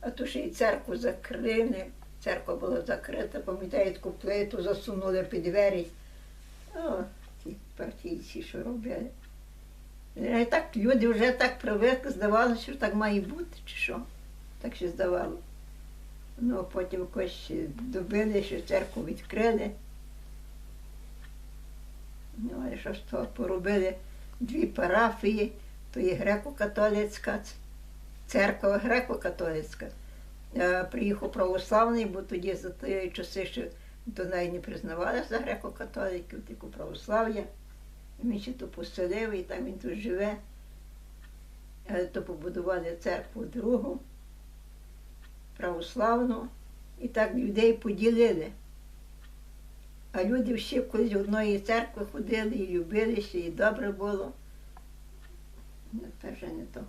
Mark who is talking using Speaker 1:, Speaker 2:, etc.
Speaker 1: а то ще й церкву закрили. Церква була закрита, пам'ятаю, таку плиту засунули під двері. О, ті партійці, що робили. Е, Так, люди вже так привикли, здавалося, що так має бути, чи що. Так ще здавало. Ну, а потім якось добили, що церкву відкрили. Ну, але що з того поробили дві парафії, то є греко-католицька церква греко-католицька. Приїхав православний, бо тоді за ті часи ще до неї не признавалися греко-католиків, тільки православ'я. Він ще то поселив, і там він тут живе. То побудували церкву другу, православну, і так людей поділили. А люди всі колись в одної церкви ходили і любилися, і добре було. Ну, Тепер вже не то.